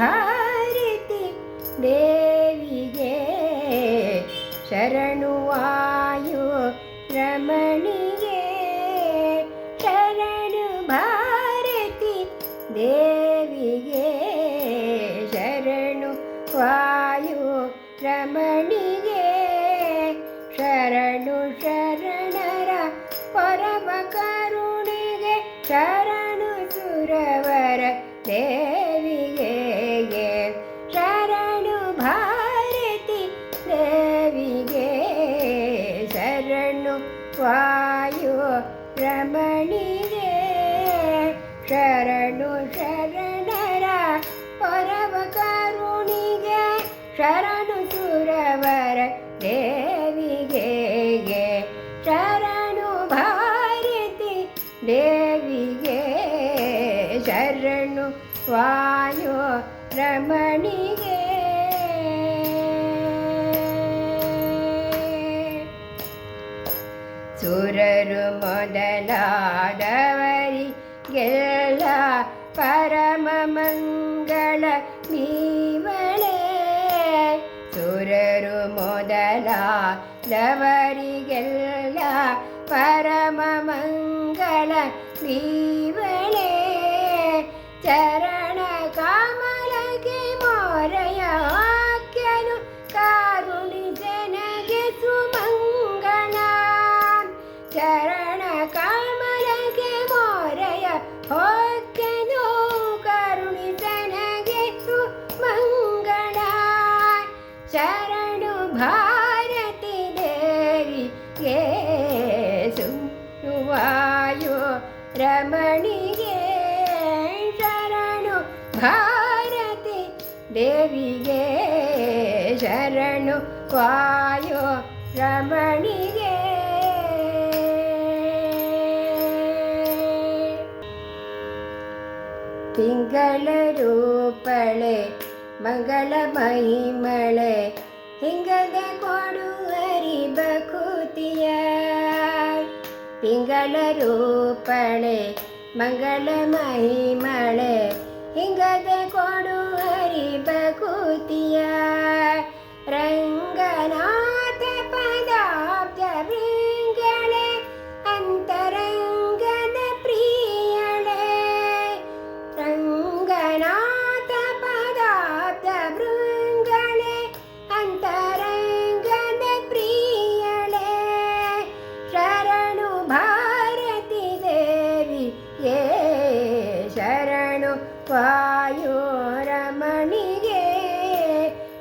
ಭಾರತಿ ದೇವಿಗೆ ಶರಣು ವಾಯು ರಮಣಿಗೆ ಶರಣು ಭಾರತಿ ದೇವಿಗೆ ಶರಣು ವಾಯು ರಮಣಿಗೆ ಶರಣು ಶರಣರ ಪರಮ ಕರುಣಿಗೆ ಶರಣು ಸುರವರ ದೇವಿಗೆ ಶರಣು ಭಾರತಿ ದೇವಿಗೆ ಶರಣು ವಾಯು ರಮಣಿಗೆ ಶರಣು ಶರಣರ ಪರಮ ಕರುಣಿಗೆ ಶರಣು ಸುರವರ ದೇವಿಗೆ ಶರಣು ಭಾರತಿ ದೇವಿಗೆ ಶರಣು ವಾಯು ರಮಣಿಗೆ ಸುರರು ಮೊದಲಾದವರಿಗೆಲ್ಲ ಪರಮ ಮಂಗಳ ನೀವಳೆ ಸುರರು ಮೊದಲಾದವರಿಗೆಲ್ಲ ಪರಮ ಮಂಗಳ ನೀವಳೆ ಚರಣ ഭാരതി ദേവി കേസു വായു രമണിയേ ശരണു. ഭാരതി ദേവിയേ ശരണു വായു രമണിയേ. തിങ്കളരൂപ്പളെ മംഗളമഹിമളെ ಮಂಗಳ ಮಹಿಮಳೆ ಹಿಂಗದ ಕೊಡುವರಿ ಬಕುತಿಯ ತಿಂಗಳ ರೂಪಳೆ ಮಂಗಳ ಮಹಿಮಳೆ ಹಿಂಗದ ಕೊಡುವರಿ ಬಕುತಿಯ ರಂಗನಾಥ ವಾಯು ರಮಣಿಗೆ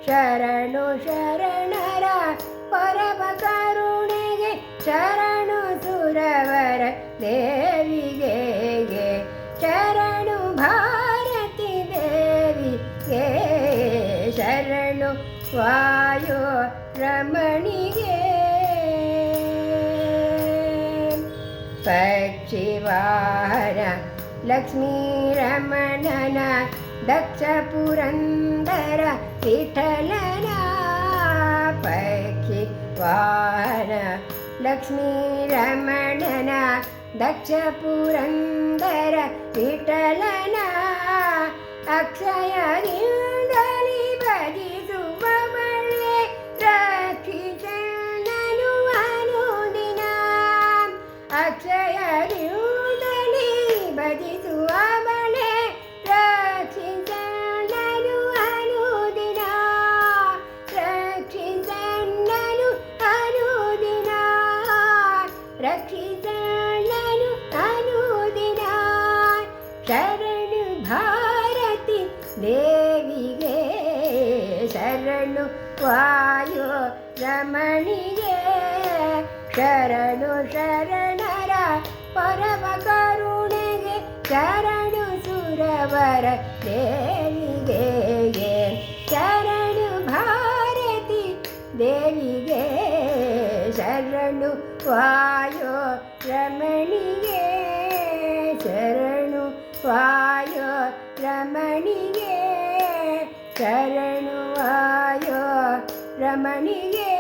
ಶರಣು ಶರಣರ ಪರಮ ಕರುಣೆಗೆ ಶರಣು ಸುರವರ ದೇವಿಗೆ ಶರಣು ಭಾರತಿ ದೇವಿಗೆ ಶರಣು ವಾಯು ರಮಣಿಗೆ ಪಕ್ಷಿವಾರ लक्ष्मीरमणन दक्ष पुरन्दर विठलना पक्षिवार लक्ष्मी रमणना दक्ष पुरन्दर विठलना अक्षयनी ശരണു വായോ രമണിയേ. ശരണു ശരണര പരമകരുണികെ ശരണു സുരവര ദേവികേ. ശരണു ഭാരതി ദേവികേ. ശരണു വായോ രമണിയേ. ശരണു വായോ രമണിയേ. ശരണു ரமணியே